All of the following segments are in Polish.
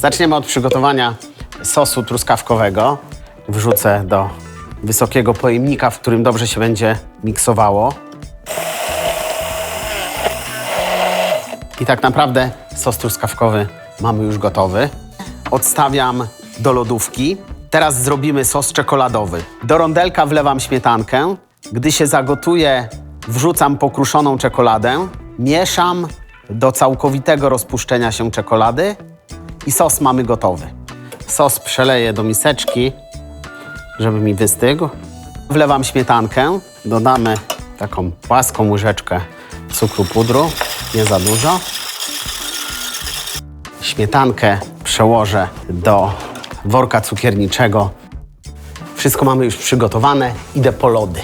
Zaczniemy od przygotowania sosu truskawkowego. Wrzucę do wysokiego pojemnika, w którym dobrze się będzie miksowało. I tak naprawdę sos truskawkowy mamy już gotowy. Odstawiam do lodówki. Teraz zrobimy sos czekoladowy. Do rondelka wlewam śmietankę. Gdy się zagotuje, wrzucam pokruszoną czekoladę. Mieszam do całkowitego rozpuszczenia się czekolady i sos mamy gotowy. Sos przeleję do miseczki, żeby mi wystygł. Wlewam śmietankę, dodamy taką płaską łyżeczkę cukru pudru, nie za dużo. Śmietankę przełożę do worka cukierniczego. Wszystko mamy już przygotowane, idę po lody.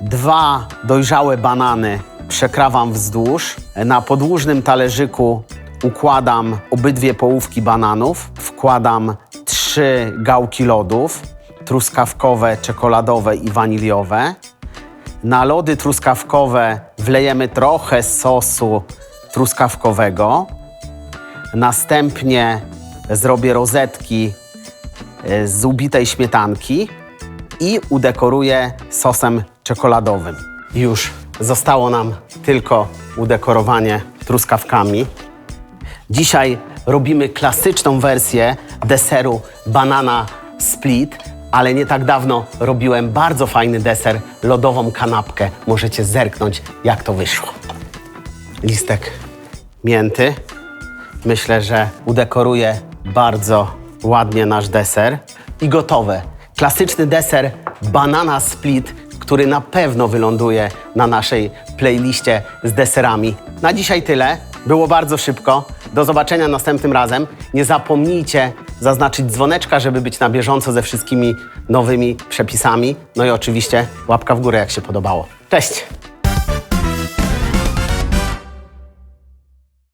Dwa dojrzałe banany przekrawam wzdłuż. Na podłużnym talerzyku układam obydwie połówki bananów. Wkładam trzy gałki lodów, truskawkowe, czekoladowe i waniliowe. Na lody truskawkowe wlejemy trochę sosu truskawkowego. Następnie zrobię rozetki e, z ubitej śmietanki i udekoruję sosem czekoladowym. Już zostało nam tylko udekorowanie truskawkami. Dzisiaj robimy klasyczną wersję deseru banana split, ale nie tak dawno robiłem bardzo fajny deser, lodową kanapkę. Możecie zerknąć, jak to wyszło. Listek mięty. Myślę, że udekoruje bardzo ładnie nasz deser. I gotowe. Klasyczny deser banana split, który na pewno wyląduje na naszej playliście z deserami. Na dzisiaj tyle. Było bardzo szybko. Do zobaczenia następnym razem. Nie zapomnijcie zaznaczyć dzwoneczka, żeby być na bieżąco ze wszystkimi nowymi przepisami. No i oczywiście łapka w górę, jak się podobało. Cześć!